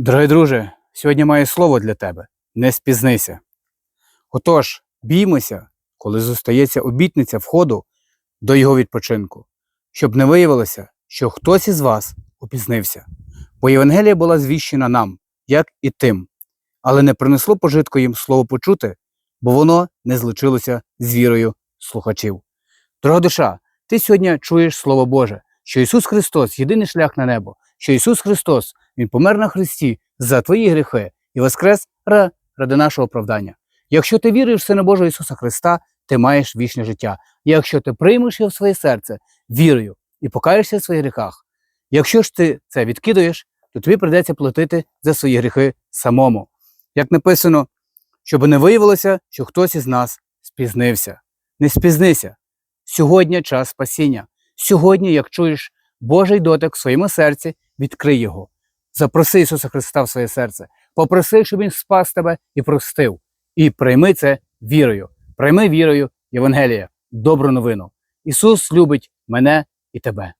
Дорогий друже, сьогодні маю слово для тебе. Не спізнися. Отож, біймося, коли зостається обітниця входу до його відпочинку, щоб не виявилося, що хтось із вас опізнився. Бо Євангелія була звіщена нам, як і тим, але не принесло пожитку їм слово почути, бо воно не злучилося з вірою слухачів. Дорога душа, ти сьогодні чуєш Слово Боже, що Ісус Христос єдиний шлях на небо, що Ісус Христос Він помер на Христі за твої гріхи і воскрес ра- ради нашого оправдання. Якщо ти віриш в Сина Божого Ісуса Христа, ти маєш вічне життя. Якщо ти приймеш його в своє серце вірою і покаєшся в своїх гріхах, якщо ж ти це відкидаєш, то тобі прийдеться платити за свої гріхи самому. Як написано, щоб не виявилося, що хтось із нас спізнився. Не спізнися. Сьогодні час спасіння. Сьогодні, як чуєш Божий дотик в своєму серці, відкрий його. Запроси Ісуса Христа в своє серце. Попроси, щоб Він спас тебе і простив. І прийми це вірою. Прийми вірою Євангелія, добру новину. Ісус любить мене і тебе.